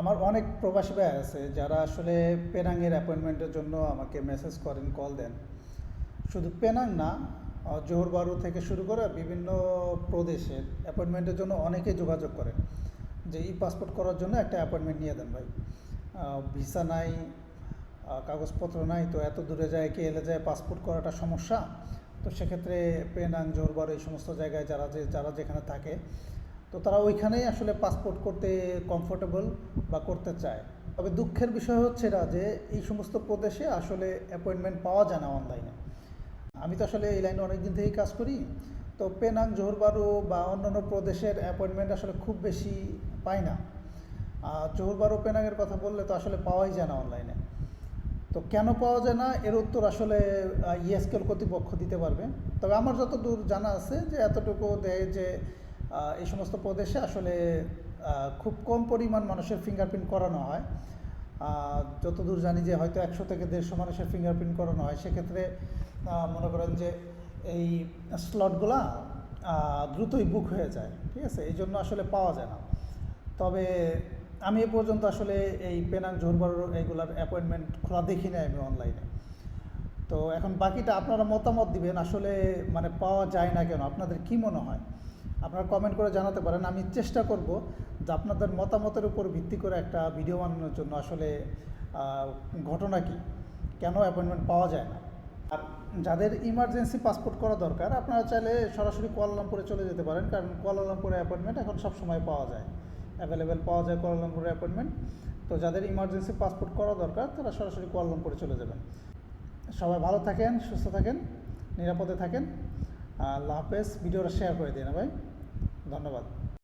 আমার অনেক প্রবাসী ভাই আছে যারা আসলে পেনাংয়ের অ্যাপয়েন্টমেন্টের জন্য আমাকে মেসেজ করেন কল দেন। শুধু পেনাং না জোহরবারু থেকে শুরু করে বিভিন্ন প্রদেশের অ্যাপয়েন্টমেন্টের জন্য অনেকে যোগাযোগ করেন যে ই পাসপোর্ট করার জন্য একটা অ্যাপয়েন্টমেন্ট নিয়ে দেন ভাই। ভিসা নাই কাগজপত্র নাই, তো এত দূরে যায় কে এলে যায় পাসপোর্ট করাটা সমস্যা। তো সেক্ষেত্রে পেনাং জোহরবারু এই সমস্ত জায়গায় যারা যে, যারা যেখানে থাকে তো তারা ওইখানেই আসলে পাসপোর্ট করতে কমফোর্টেবল বা করতে চায়। তবে দুঃখের বিষয় হচ্ছে না যে, এই সমস্ত প্রদেশে আসলে অ্যাপয়েন্টমেন্ট পাওয়া যায় না অনলাইনে আমি তো আসলে এই লাইনে অনেক দিন থেকেই কাজ করি। তো পেনাং জোহরবারু বা অন্যান্য প্রদেশের অ্যাপয়েন্টমেন্ট আসলে খুব বেশি পাই না। আর জোহরবারু পেনাংয়ের কথা বললে তো আসলে পাওয়াই যায় না অনলাইনে তো কেন পাওয়া যায় না? এর উত্তর আসলে ইএসকেল কর্তৃপক্ষ দিতে পারবে। তবে আমার যতদূর জানা আছে যে, এতটুকু দেয় যে এই সমস্ত প্রদেশে আসলে খুব কম পরিমাণ মানুষের ফিঙ্গারপ্রিন্ট করানো হয়। যতদূর জানি যে হয়তো একশো থেকে দেড়শো মানুষের ফিঙ্গারপ্রিন্ট করানো হয়। সেক্ষেত্রে মনে করেন যে এই স্লটগুলা দ্রুতই বুক হয়ে যায়। ঠিক আছে? এই জন্য আসলে পাওয়া যায় না। তবে আমি এ পর্যন্ত আসলে এই পেনাং জোরবার এইগুলার অ্যাপয়েন্টমেন্ট খোলা দেখি নাই আমি অনলাইনে তো এখন বাকিটা আপনারা মতামত দিবেন। আসলে মানে পাওয়া যায় না কেন? আপনাদের কি মনে হয়? আপনারা কমেন্ট করে জানাতে পারেন। আমি চেষ্টা করব যে আপনাদের মতামতের উপর ভিত্তি করে একটা ভিডিও বানানোর জন্য আসলে ঘটনা কি? কেন অ্যাপয়েন্টমেন্ট পাওয়া যায় না? আর যাদের ইমার্জেন্সি পাসপোর্ট করা দরকার, আপনারা চাইলে সরাসরি কুয়ালালামপুরে চলে যেতে পারেন। কারণ কুয়ালালামপুরে অ্যাপয়েন্টমেন্ট এখন সব সময় পাওয়া যায়। অ্যাভেলেবেল পাওয়া যায় কুয়ালালামপুরে অ্যাপয়েন্টমেন্ট তো যাদের ইমার্জেন্সি পাসপোর্ট করা দরকার, তারা সরাসরি কুয়ালালামপুরে চলে যাবেন। সবাই ভালো থাকেন, সুস্থ থাকেন, নিরাপদে থাকেন। আল্লাহ হাফেজ। ভিডিওটা শেয়ার করে দিন ভাই। ধন্যবাদ।